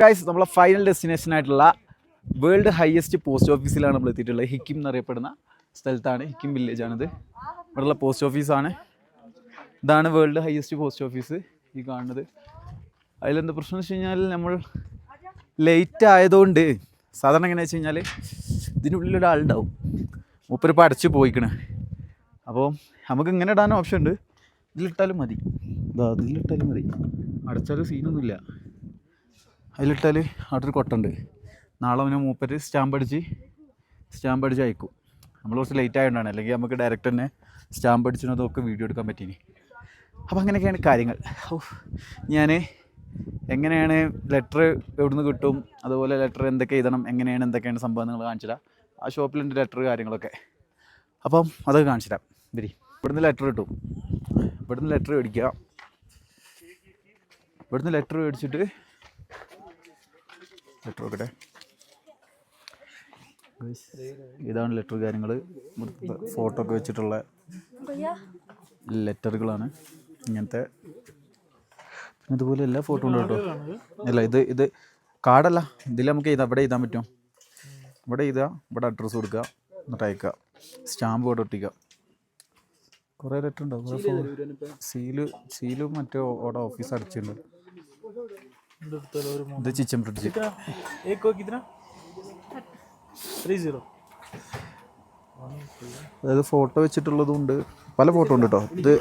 Guys നമ്മളെ final destination ആയിട്ടുള്ള world highest post ഓഫീസിലാണ് നമ്മൾ എത്തിയിട്ടുള്ളത്. ഹിക്കിം എന്നറിയപ്പെടുന്ന സ്ഥലത്താണ്. ഹിക്കിം വില്ലേജ് ആണിത്. ഇവിടെയുള്ള പോസ്റ്റ് ഓഫീസാണ് ഇതാണ് വേൾഡ് ഹയസ്റ്റ് പോസ്റ്റ് ഓഫീസ് ഈ കാണുന്നത്. അതിലെന്താ പ്രശ്നം വെച്ച് കഴിഞ്ഞാൽ നമ്മൾ ലേറ്റ് ആയതുകൊണ്ട് സാധാരണ എങ്ങനെയാ വെച്ച് കഴിഞ്ഞാൽ ഇതിനുള്ളിൽ ഒരാളുണ്ടാവും. മൂപ്പര് അടച്ചു പോയിക്കണ്. അപ്പോൾ നമുക്ക് ഇങ്ങനെ ഇടാൻ ഓപ്ഷൻ ഉണ്ട്. ഇതിലിട്ടാലും മതി. ഇതാ ഇതിലിട്ടാലും മതി. അടച്ചാലും സീനൊന്നുമില്ല അതിലിട്ടാൽ അവിടെ ഒരു കൊട്ടുണ്ട്. നാളെ അവനെ മൂപ്പര് സ്റ്റാമ്പ് അടിച്ച് സ്റ്റാമ്പ് അടിച്ച് അയക്കും. നമ്മൾ കുറച്ച് ലേറ്റ് ആയതുകൊണ്ടാണ് അല്ലെങ്കിൽ നമുക്ക് ഡയറക്റ്റ് തന്നെ സ്റ്റാമ്പ് അടിച്ചിനതൊക്കെ വീഡിയോ എടുക്കാൻ പറ്റീനി. അപ്പോൾ അങ്ങനെയൊക്കെയാണ് കാര്യങ്ങൾ. ഞാൻ എങ്ങനെയാണ് ലെറ്റർ എവിടുന്ന് കിട്ടും? അതുപോലെ ലെറ്റർ എന്തൊക്കെ എഴുതണം? എങ്ങനെയാണ് എന്തൊക്കെയാണ് സംഭവം നിങ്ങൾ കാണിച്ചില്ല ആ ഷോപ്പിലുണ്ട് ലെറ്റർ കാര്യങ്ങളൊക്കെ. അപ്പം അതൊക്കെ കാണിച്ചുതരാം. വരി ഇവിടുന്ന് ലെറ്റർ കിട്ടും. ഇവിടുന്ന് ലെറ്റർ മേടിക്കുക ഇവിടുന്ന് ലെറ്റർ മേടിച്ചിട്ട് ലെറ്റർ ഒക്കെ ഇതാണ് ലെറ്റർ കാര്യങ്ങൾ ഫോട്ടോ ഒക്കെ വെച്ചിട്ടുള്ള ലെറ്ററുകളാണ് ഇങ്ങനത്തെ. പിന്നെ ഇതുപോലെ എല്ലാ ഫോട്ടോ ഉണ്ട് കേട്ടോ. അല്ല ഇത് ഇത് കാർഡല്ല ഇതിൽ നമുക്ക് എഴുതാം ഇവിടെ എഴുതാൻ പറ്റും? ഇവിടെ എഴുതുക ഇവിടെ അഡ്രസ്സ് കൊടുക്കുക എന്നിട്ട് അയക്കുക. സ്റ്റാമ്പ് ഇവിടെ ഒട്ടിക്കുക. കുറേ ലെറ്റർ ഉണ്ടാവും സീൽ സീലും മറ്റേ അവിടെ ഓഫീസ് അടച്ചിട്ടുണ്ട്. ഇത് ചിച്ചൻ ബ്രിഡ്ജ്? അതായത് ഫോട്ടോ വെച്ചിട്ടുള്ളതും ഉണ്ട്. പല ഫോട്ടോ ഉണ്ട് കേട്ടോ ഇത്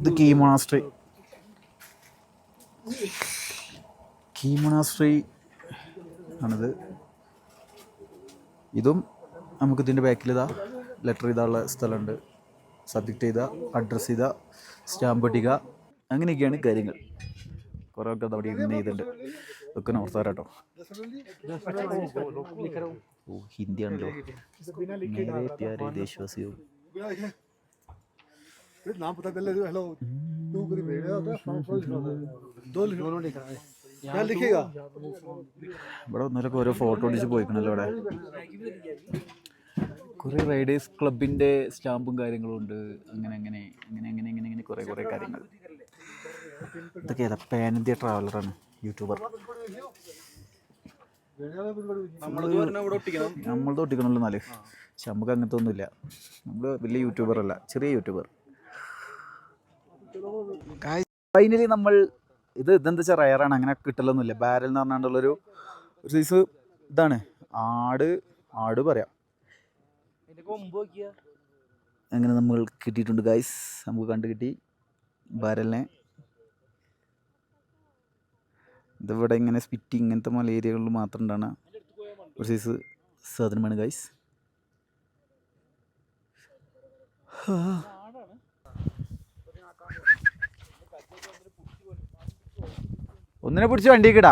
ഇത് കീമാശ്രീ കീമാശ്രീ ആണിത്. ഇതും നമുക്ക് ഇതിന്റെ ബാക്കിൽ ഇതാ ലെറ്റർ ചെയ്താനുള്ള സ്ഥലമുണ്ട്. സബ്ജക്റ്റ് ചെയ്ത അഡ്രസ്സ് ചെയ്ത സ്റ്റാമ്പ് ഇടുക അങ്ങനെയൊക്കെയാണ് കാര്യങ്ങൾ. കുറേ ഒക്കെ അവിടെ ഇരുന്ന് ചെയ്തിട്ടുണ്ട് ഒക്കെ നോർത്താരാട്ടോ ഓ ഹിന്ദിയാണല്ലോ मेरे प्यारे देशवासियों नाम पता चल रहा हेलो तू करी भेड़ दो दोनों लिखा है क्या लिखेगा ഇവിടെ ഒന്നിലൊക്കെ ഓരോ ഫോട്ടോ അടിച്ച് പോയിക്കണല്ലോ ഇവിടെ കുറേ റൈഡേഴ്സ് ക്ലബിൻ്റെ സ്റ്റാമ്പും കാര്യങ്ങളും ഉണ്ട് അങ്ങനെ അങ്ങനെ അങ്ങനെ അങ്ങനെ അങ്ങനെ അങ്ങനെ കുറേ കുറേ കാര്യങ്ങൾ ഇതൊക്കെ ഏതാ? പാൻ ഇന്ത്യ ട്രാവലറാണ് യൂട്യൂബർ നമ്മളത് ഒട്ടിക്കണമല്ലോ എന്നാൽ. പക്ഷെ നമുക്ക് അങ്ങനത്തെ ഒന്നുമില്ല. നമ്മൾ വലിയ യൂട്യൂബർ അല്ല ചെറിയ യൂട്യൂബർ ഫൈനലി നമ്മൾ ഇത് ഇതെന്താ വെച്ചാൽ റയറാണ് അങ്ങനെ കിട്ടലൊന്നുമില്ല. ബാരൽ എന്ന് പറഞ്ഞാണ്ടുള്ളൊരു ഒരു സൈസ് ഇതാണ്. ആട് ആട് പറയാം. അങ്ങനെ നമ്മൾ കിട്ടിയിട്ടുണ്ട് ഗൈസ് നമുക്ക് കണ്ടു കിട്ടി ബാരലിനെ ഇതിവിടെ ഇങ്ങനെ സ്പിറ്റി ഇങ്ങനത്തെ മല ഏരിയകളിൽ മാത്രം ഉണ്ടാണ്. ഒരു സൈസ് സാധനമാണ് ഗൈസ് ഒന്നിനെ പിടിച്ച് വണ്ടിക്ക്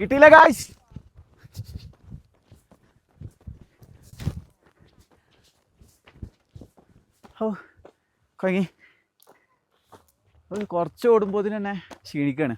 കിട്ടിയില്ല ഗായ്സ് ഓ കഴിഞ്ഞി കുറച്ച് ഓടുമ്പോൾ തന്നെ ക്ഷീണിക്കാണ്.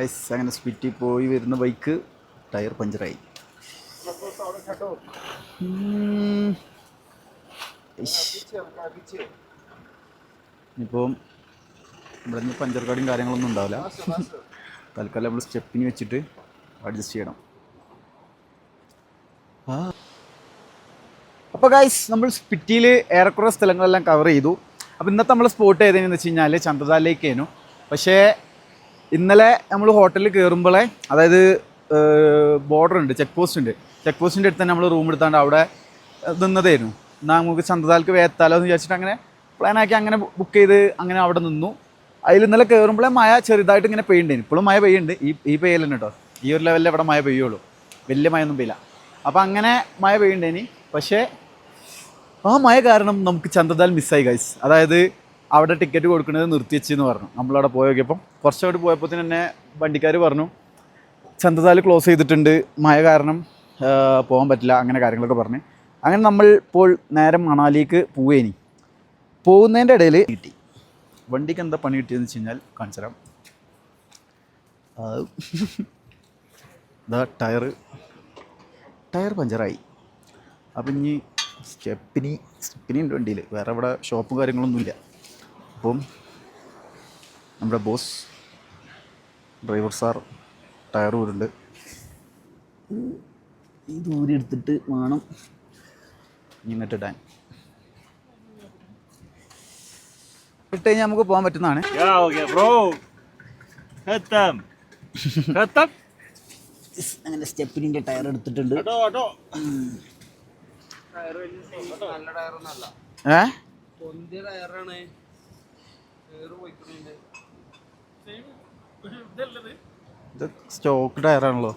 ഗൈസ് അങ്ങനെ സ്പിറ്റി പോയി വരുന്ന ബൈക്ക് ടയർ പഞ്ചറായി ഇപ്പം ഇവിടെ നിന്ന് പഞ്ചർ കാർഡും കാര്യങ്ങളൊന്നും ഉണ്ടാവില്ല. തൽക്കാലം നമ്മൾ സ്റ്റെപ്പിന് വെച്ചിട്ട് അഡ്ജസ്റ്റ് ചെയ്യണം. അപ്പോൾ ഗൈസ് നമ്മൾ സ്പിറ്റിയിൽ ഏറെക്കുറെ സ്ഥലങ്ങളെല്ലാം കവർ ചെയ്തു. അപ്പോൾ ഇന്നത്തെ നമ്മൾ സ്പോട്ട് ഏതെന്ന് വെച്ച് കഴിഞ്ഞാൽ ചന്ദ്രതാലിലേക്കായിരുന്നു പക്ഷേ ഇന്നലെ നമ്മൾ ഹോട്ടലിൽ കയറുമ്പോഴേ അതായത് ബോർഡർ ഉണ്ട് ചെക്ക് പോസ്റ്റ് ഉണ്ട്. ചെക്ക് പോസ്റ്റിന്റെ അടുത്ത് തന്നെ നമ്മൾ റൂം എടുത്താണ്ട് അവിടെ നിന്നതായിരുന്നു. എന്നാൽ നമുക്ക് ചന്തതാൽക്ക് വേത്താലോ എന്ന് വിചാരിച്ചിട്ട് അങ്ങനെ പ്ലാനാക്കി അങ്ങനെ ബുക്ക് ചെയ്ത് അങ്ങനെ അവിടെ നിന്നു. അതിൽ ഇന്നലെ കയറുമ്പോഴേ മഴ ചെറുതായിട്ട് ഇങ്ങനെ പെയ്യുണ്ടായിരുന്നു ഇപ്പോഴും മഴ പെയ്യുണ്ട് ഈ ഈ പെയ്യൽ കേട്ടോ. ഈ ഒരു ലെവലിൽ ഇവിടെ മഴ പെയ്യുള്ളൂ. വലിയ മഴയൊന്നും പെയ്യില്ല. അപ്പോൾ അങ്ങനെ മഴ പെയ്യുണ്ടേനി പക്ഷേ ആ മഴ കാരണം നമുക്ക് ചന്ദ്രദാൽ മിസ്സായി ഗൈസ് അതായത് അവിടെ ടിക്കറ്റ് കൊടുക്കുന്നത് നിർത്തിവെച്ചെന്ന് പറഞ്ഞു. നമ്മളവിടെ പോയി നോക്കിയപ്പം കുറച്ചങ്ങോട്ട് പോയപ്പോൾ തന്നെ വണ്ടിക്കാർ പറഞ്ഞു ചന്ദ്രദാൽ ക്ലോസ് ചെയ്തിട്ടുണ്ട്. മഴ കാരണം പോകാൻ പറ്റില്ല അങ്ങനെ കാര്യങ്ങളൊക്കെ പറഞ്ഞ്. അങ്ങനെ നമ്മൾ ഇപ്പോൾ നേരം മണാലിക്ക് പോവേനി. പോകുന്നതിന്റെ ഇടയിൽ കിട്ടി. വണ്ടിക്ക് എന്താ പണി കിട്ടിയെന്ന് വെച്ച് കഴിഞ്ഞാൽ കാണിച്ചു ഇതാ ടയർ ടയർ പഞ്ചറായി. അപ്പം ഇനി സ്റ്റെപ്പിനി സ്റ്റെപ്പിനി ഉണ്ട് വണ്ടിയിൽ വേറെ ഇവിടെ ഷോപ്പും കാര്യങ്ങളൊന്നുമില്ല. അപ്പം നമ്മുടെ ബോസ് ഡ്രൈവർ സാർ ടയർ ഊരുണ്ട്. ഇത് ഊരിയെടുത്തിട്ട് വേണം ഇന്നിട്ടിടാൻ ഇട്ട് കഴിഞ്ഞാൽ നമുക്ക് പോകാൻ പറ്റുന്നതാണ്. അങ്ങനെ സ്റ്റെപ്പിനിന്റെ ടയർ എടുത്തിട്ടുണ്ട്. ഏ? ഇത് സ്റ്റോക്ക് ടയറാണല്ലോ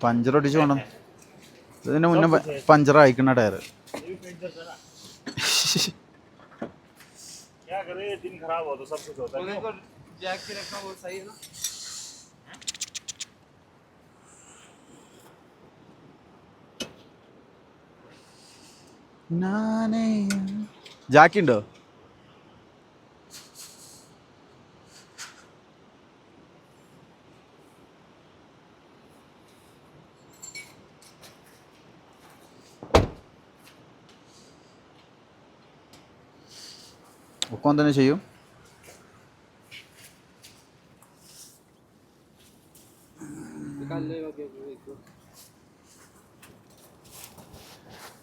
പഞ്ചർ ഒട്ടിച്ച് വേണം ഇതിന് മുന്നേ പഞ്ചർ അയക്കുന്ന ടയർ क्या करे दिन खराब हो तो सब कुछ होता है ജാക്കി ഉണ്ടോ? ഒക്കെ തന്നെ ചെയ്യും?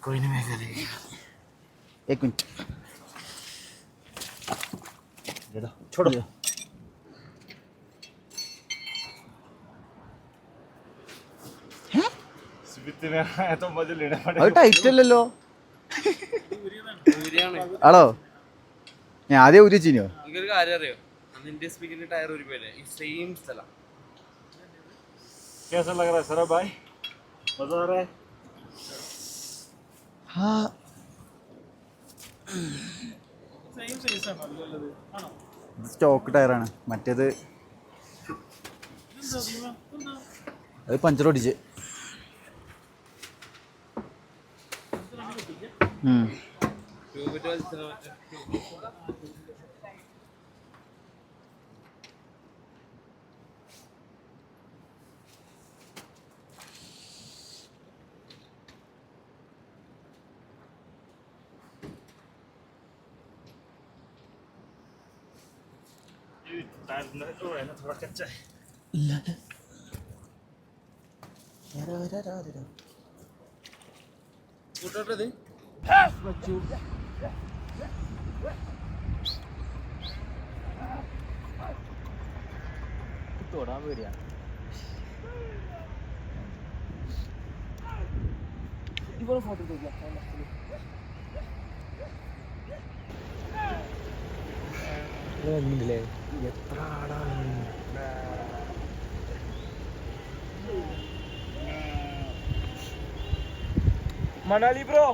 कोई नहीं मैं करेगा एक मिनट छोड़ो स्मिति में आया तो मजे लेना അത് पड़ेगा ടൈറ്റ് അല്ലല്ലോ ആണോ ഞാൻ ആദ്യം ഉരിച്ചിനോ എനിക്കൊരു കാര്യം അറിയോ നിന്റെ സ്പീക്കറിന്റെ ടയർ ഒരു പോലെ ഈ സെയിം സ്ഥലം कैसा लग रहा സ്റ്റോക്ക് ടയറാണ് മറ്റേത് അത് പഞ്ചർ ഓടിച്ച്. ട്യൂബിന്റെ ये टायर न- वो है ना थोड़ा कच्चा है തൊടാൻ എത്ര ആടാണ് മണാലി ബ്രോ.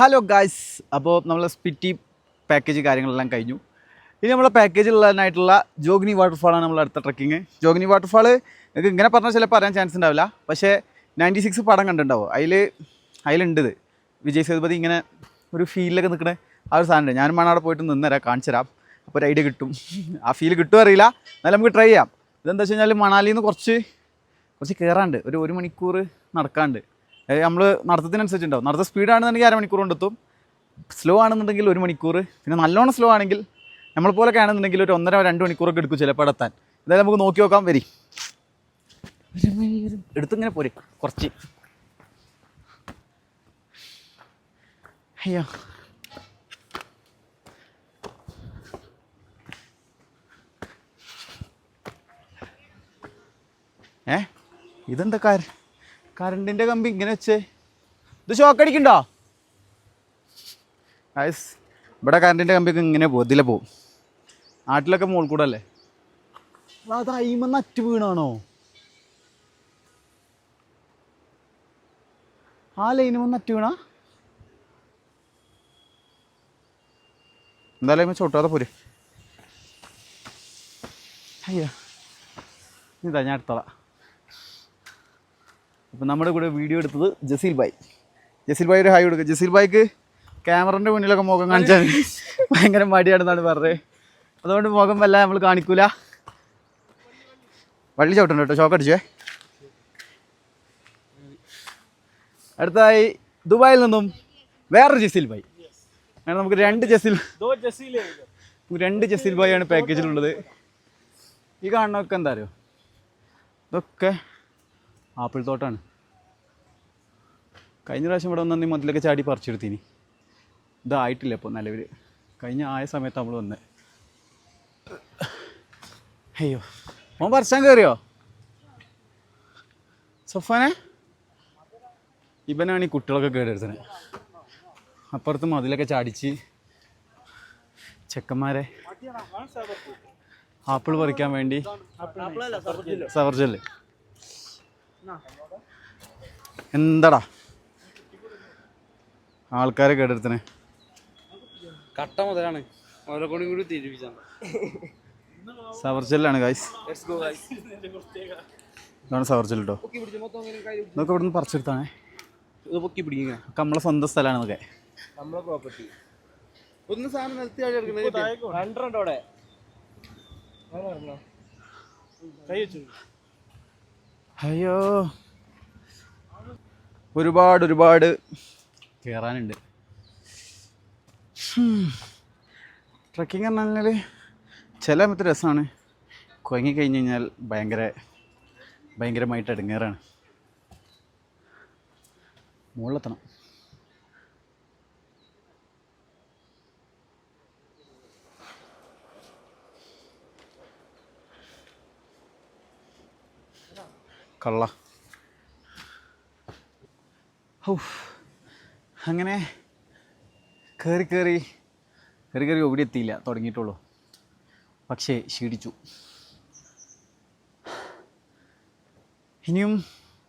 ഹലോ ഗായ്സ് അപ്പോൾ നമ്മൾ സ്പിറ്റി പാക്കേജ് കാര്യങ്ങളെല്ലാം കഴിഞ്ഞു. ഇനി നമ്മളെ പാക്കേജിലുള്ളതിനായിട്ടുള്ള ജോഗിനി വാട്ടർഫാളാണ് നമ്മൾ അടുത്ത ട്രക്കിങ് ജോഗിനി വാട്ടർഫാൾ നിങ്ങൾക്ക് ഇങ്ങനെ പറഞ്ഞാൽ ചിലപ്പോൾ പറയാൻ ചാൻസ് ഉണ്ടാവില്ല. പക്ഷേ നയന്റി സിക്സ് പടം കണ്ടിട്ടുണ്ടാവും. അതിൽ അതിലുണ്ട് വിജയ് സേതുപതി ഇങ്ങനെ ഒരു ഫീലിലൊക്കെ നിൽക്കണ ആ ഒരു സാധനമുണ്ട്. ഞാനും വേണം അവിടെ പോയിട്ട് നിന്നുതരാം കാണിച്ചു തരാം. അപ്പോൾ ഒരു ഐഡിയ കിട്ടും. ആ ഫീൽ കിട്ടുമോ അറിയില്ല. എന്നാലും നമുക്ക് ട്രൈ ചെയ്യാം. ഇതെന്താ വെച്ച് കഴിഞ്ഞാൽ മണാലിയിൽ നിന്ന് കുറച്ച് കുറച്ച് കയറാണ്ട് ഒരു ഒരു മണിക്കൂർ നടക്കാണ്ട് നമ്മൾ നടത്തത്തിനനുസരിച്ചുണ്ടാവും നടത്ത സ്പീഡാണെന്നുണ്ടെങ്കിൽ അരമണിക്കൂർ കൊണ്ടെത്തും. സ്ലോ ആണെന്നുണ്ടെങ്കിൽ ഒരു മണിക്കൂർ. പിന്നെ നല്ലോണം സ്ലോ ആണെങ്കിൽ നമ്മൾ പോലൊക്കെ ആണെന്നുണ്ടെങ്കിൽ ഒരു ഒന്നര രണ്ട് മണിക്കൂറൊക്കെ എടുക്കും ചിലപ്പോൾ എത്താൻ എന്തായാലും നമുക്ക് നോക്കി നോക്കാം. വരി. എടുത്തിങ്ങനെ പോരെ. കുറച്ച്. അയ്യോ. ഏ? ഇതെന്താ കാര കറണ്ടിന്റെ കമ്പി ഇങ്ങനെ വെച്ചേ. ഇത് ഷോക്ക് അടിക്കണ്ടോ? ഗൈസ് ഇവിടെ കറണ്ടിന്റെ കമ്പിയൊക്കെ ഇങ്ങനെ പോകും ഇതിലെ പോവും. നാട്ടിലൊക്കെ മോൾ കൂടെ അല്ലേ? അത് അയിമെന്ന് അറ്റ് വീണാണോ? ആ ലൈനുമെന്ന് അറ്റ് വീണാ? എന്തായാലും ചോട്ടാതെ പോരെ. അയ്യോ. ഇതാ ഞാൻ എടുത്തോളാം. അപ്പം നമ്മുടെ കൂടെ വീഡിയോ എടുത്തത് ജസീൽ ബായ് ജസീൽ ബായ് ഒരു ഹായ് കൊടുക്കുക ജസീൽ ബായ്ക്ക് ക്യാമറന്റെ മുന്നിലൊക്കെ മുഖം കാണിച്ചാൽ ഭയങ്കര മടിയാണെന്നാണ് പറഞ്ഞത്. അതുകൊണ്ട് മുഖം വല്ല നമ്മൾ കാണിക്കൂല. വള്ളി ചവിട്ടുണ്ട് കേട്ടോ ഷോക്ക് അടിച്ചേ. അടുത്തായി ദുബായിൽ നിന്നും വേറൊരു ജസീൽ ബായ് അങ്ങനെ നമുക്ക് രണ്ട് ജസീൽ രണ്ട് ജസീൽ ബായ് ആണ് പാക്കേജിലുള്ളത് ഈ കാണുന്നൊക്കെ എന്താ അറിയോ? ഇതൊക്കെ ആപ്പിൾ തോട്ടാണ് കഴിഞ്ഞ പ്രാവശ്യം ഇവിടെ വന്നാൽ മതിലൊക്കെ ചാടി പറിച്ചെടുത്തിന്. ഇതായിട്ടില്ല ഇപ്പോൾ നിലവിൽ കഴിഞ്ഞ ആയ സമയത്ത് നമ്മൾ വന്നത് അയ്യോ. മോൻ പറിച്ചാൻ കയറിയോ സഫാനെ? ഇവനാണ് ഈ കുട്ടികളൊക്കെ കേടെടുത്തത് അപ്പുറത്ത് മതിലൊക്കെ ചാടിച്ച് ചെക്കന്മാരെ ആപ്പിൾ പറിക്കാൻ വേണ്ടി സവർജല്ലേ? എന്താടാ? ആൾക്കാരെ കേടെടുത്തനെ. കട്ട മുതലാണ്. ഓരോ കൂടി കൂടി തിരിപ്പിച്ചാണ് സവർജല്ലാണ് ഗായ്സ് ഇതാണ് സവർജൽ കേട്ടോ ഇതൊക്കെ ഇവിടുന്ന് പറിച്ചെടുത്താണേ. ഇത് പൊക്കി പിടിക്കുക. നമ്മളെ സ്വന്തം സ്ഥലമാണ് ഇതൊക്കെ നമ്മളെ പ്രോപ്പർട്ടി ഒന്ന് സാധനം നിർത്തി എടുക്കണേ. കൈ അവിടെ അയ്യോ. ഒരുപാട് ഒരുപാട്. കയറാനുണ്ട് ട്രക്കിംഗ് എന്ന് പറഞ്ഞാൽ ചില മറ്റു രസമാണ്. കുഴങ്ങി കഴിഞ്ഞ് കഴിഞ്ഞാൽ ഭയങ്കര ഭയങ്കരമായിട്ട് ഇടങ്ങേറാണ് മുകളിലെത്തണം. കള്ള. അങ്ങനെ കയറി കയറി കയറി കയറി എവിടെ എത്തിയില്ല തുടങ്ങിയിട്ടുള്ളൂ. പക്ഷേ ക്ഷീണിച്ചു. ഇനിയും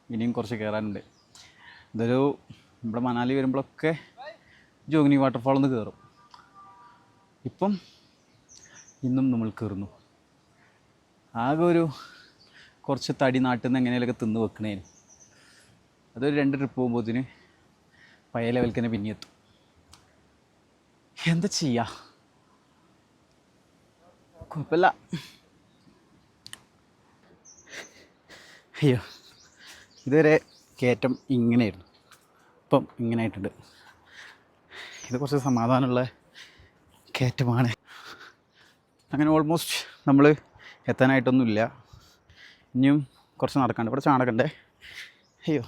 ഇനിയും കുറച്ച് കയറാനുണ്ട്. ഇതൊരു ഇവിടെ മണാലി വരുമ്പോഴൊക്കെ ജോഗിനി വാട്ടർഫാളിൽ നിന്ന് കയറും. ഇപ്പം ഇന്നും നമ്മൾ കയറുന്നു. ആകെ ഒരു കുറച്ച് തടി നാട്ടിൽ നിന്ന് എങ്ങനെയൊക്കെ തിന്ന് വെക്കണേന് അതൊരു രണ്ട് ട്രിപ്പ് പോകുമ്പോഴത്തിന് പഴയ ലെവലിൽ തന്നെ പിന്നെ എത്തും. എന്താ ചെയ്യാ? കുഴപ്പമില്ല. അയ്യോ ഇതുവരെ കയറ്റം ഇങ്ങനെയായിരുന്നു. ഇപ്പം ഇങ്ങനെ ആയിട്ടുണ്ട്. ഇത് കുറച്ച് സമാധാനമുള്ള കയറ്റമാണ്. അങ്ങനെ ഓൾമോസ്റ്റ് നമ്മൾ എത്താനായിട്ടൊന്നുമില്ല. ഇനിയും കുറച്ച് നടക്കാണ്ട് ഇവിടെ ചാണകണ്ടേ അയ്യോ.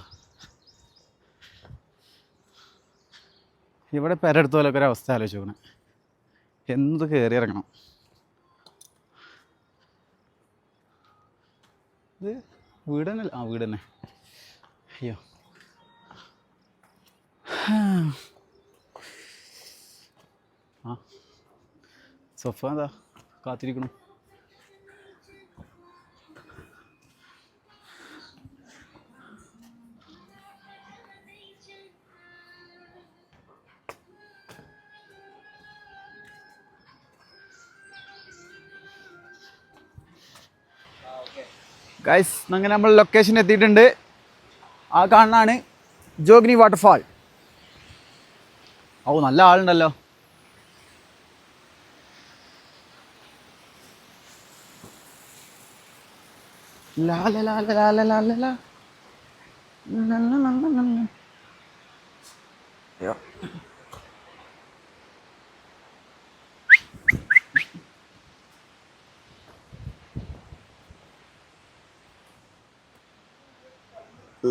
ഇവിടെ പെരടുത്ത പോലൊക്കെ ഒരു അവസ്ഥ ആലോചിച്ച് എന്ത് കയറി ഇറങ്ങണം? ഇത് വീട് തന്നെ ആ വീട് തന്നെ. അയ്യോ. ആ. സൊഫ എന്താ? കാത്തിരിക്കണു. ഗൈസ് അങ്ങനെ നമ്മൾ ലൊക്കേഷൻ എത്തിയിട്ടുണ്ട്. ആ കാണാണ് ജോഗ്നി വാട്ടർഫാൾ ഓ നല്ല ആളുണ്ടല്ലോ. ലാല ലാല ലാല ലാല അയ്യോ.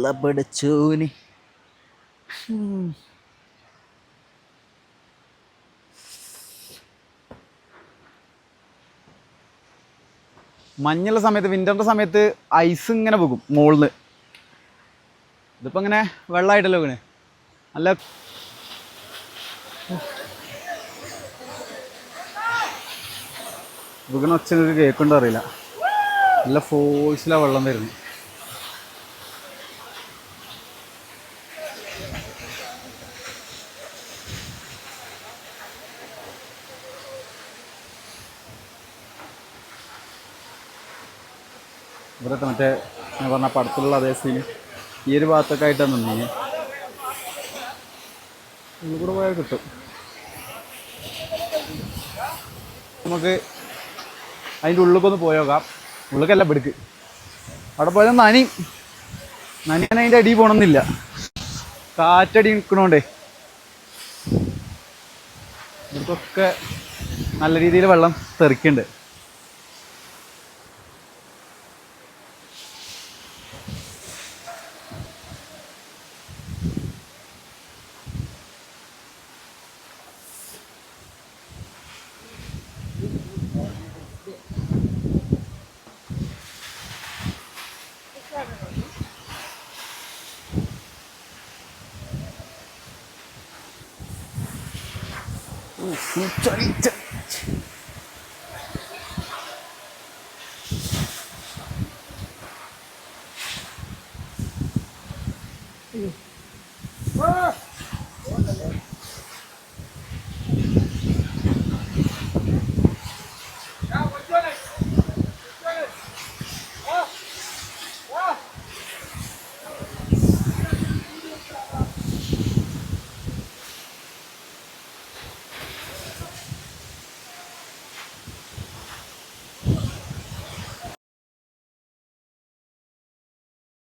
ലബടച്ചോനി. മഞ്ഞുള്ള സമയത്ത് വിന്ററിന്റെ സമയത്ത് ഐസ് ഇങ്ങനെ പോകും മുകളിൽ നിന്ന് ഇതിപ്പോൾ ഇങ്ങനെ വെള്ളമായിട്ടല്ലോ വീണ് നല്ല വീണ ഒച്ച നിങ്ങൾക്ക് കേൾക്കുണ്ടോ അറിയില്ല. നല്ല ഫോഴ്സിലാണ് വെള്ളം വരുന്നത്. ഇവിടുത്തെ മറ്റേ ഞാൻ പറഞ്ഞ പടത്തിലുള്ള അതേ സീൻ ഈ ഒരു ഭാഗത്തൊക്കെ ആയിട്ടാണ് നിന്നീന് ഒന്നും കൂടെ പോയാൽ കിട്ടും. നമുക്ക് അതിന്റെ ഉള്ളിലേക്കൊന്ന് പോയോക്കാം ഉള്ളിലേക്കല്ല പിടിക്ക് അവിടെ പോയാൽ നനി. നനിയാൻ അതിന്റെ അടി പോകണമെന്നില്ല കാറ്റടി നിൽക്കണോണ്ടേ ഇവർക്കൊക്കെ നല്ല രീതിയിൽ വെള്ളം തെറിക്കുന്നുണ്ട് 这